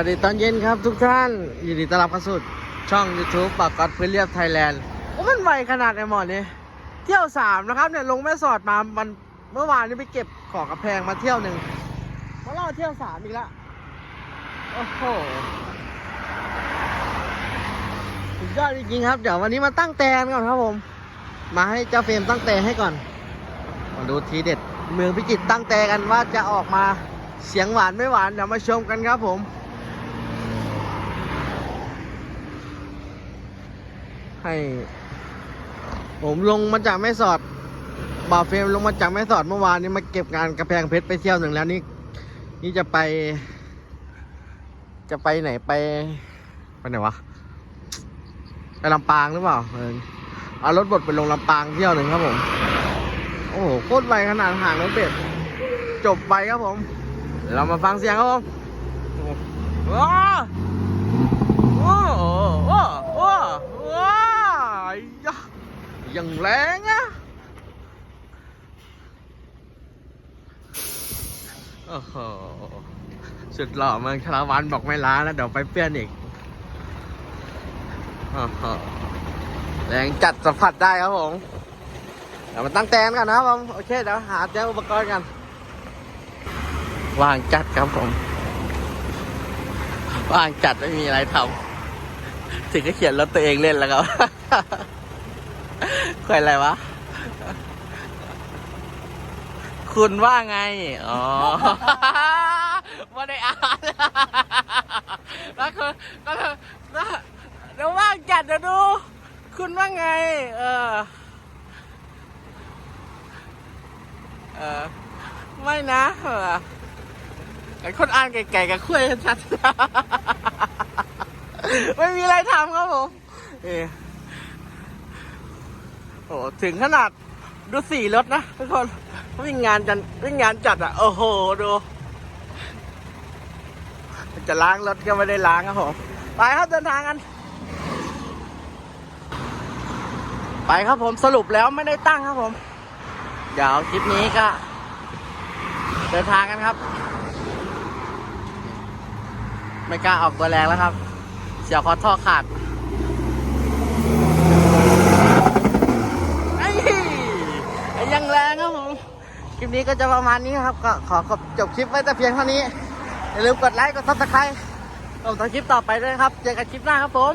สวัสดีตอนเย็นครับทุกท่านยินดีต้อนรับเข้าสู่ช่อง YouTube ปากกอดเพื่อเรียบไทยแลนด์โอ้มันไวขนาดไอ้หมอนี่เที่ยวสามนะครับเนี่ยลงแม่สอดมามันเมื่อวานนี้ไปเก็บของกระแพงมาเที่ยวหนึ่งมาล่อเที่ยวสามอีกล้วโอ้โหสุดยอดจริงๆครับ เดี๋ยววันนี้มาตั้งแตนก่อนครับผม มาให้เจ้าเฟรมตั้งแตนให้ก่อนมาดูทีเด็ด เมืองพิจิตรตั้งแตกันว่าจะออกมาเสียงหวานไม่หวานเดี๋ยวมาชมกันครับผม ให้ ผมลงมาจากแม่สอดบ่าวเฟรมลงมาจากแม่สอดเมื่อวานนี้มาเก็บงานกระแพงเพชรไปเที่ยวหนึ่งแล้วนี่นี่จะไป จะไปไหนไปไปไหนวะไปลำปางหรือเปล่าเอารถบดไปลงลำปางเที่ยวหนึ่งครับผม โอ้โหโคตรไวขนาดห่างรถเบ็ดจบไปครับผมเดี๋ยวเรามาฟังเสียงครับผมว้าว้าว้าว้าว้ายะ ยังแรงอะโอ้โหสุดหล่อมืองชลาวันบอกไม่ล้าแล้วเดี๋ยวไปเปี้ยนอีกโอ้โหแรงจัดสัมผัสได้ครับผมเดี๋ยวมาตั้งแตนกันนะครับผมโอเคเดี๋ยวหาเจ้าอุปกรณ์กันวางจัดครับผมวางจัดไม่มีอะไรทำถึงก็เขียนรถตัวเองเล่นแล้วครับ คุยอะไรวะ คุณว่าไง อ๋อว่าได้อ่านแล้วคือก็เลยเดี๋ยวว่างจัดเดี๋ยวดู คุณว่าไง เออ เออ ไม่นะไอ้คนอ่านไก่ๆกับคุยชัดๆไม่มีอะไรทำครับผม เออ โอ้ถึงขนาดดูสี่รถนะทุกคนวิ่งงานจันวิ่งงานจัดอะ โอ้โห ดู จะล้างรถก็ไม่ได้ล้างครับผม ไปครับเดินทางกัน ไปครับผมสรุปแล้วไม่ได้ตั้งครับผม เดี๋ยวคลิปนี้ก็ เดินทางกันครับ ไม่กล้าออกตัวแรงแล้วครับ เสียวคอท่อขาดไอ้ไอ้ยังแรงครับผม คลิปนี้ก็จะประมาณนี้ครับ ก็ขอขอจบคลิปไว้แต่เพียงเท่านี้ อย่าลืมกดไลค์ กดซับสไครต์ผมทำคลิปต่อไปด้วยครับ เจอกันคลิปหน้าครับผม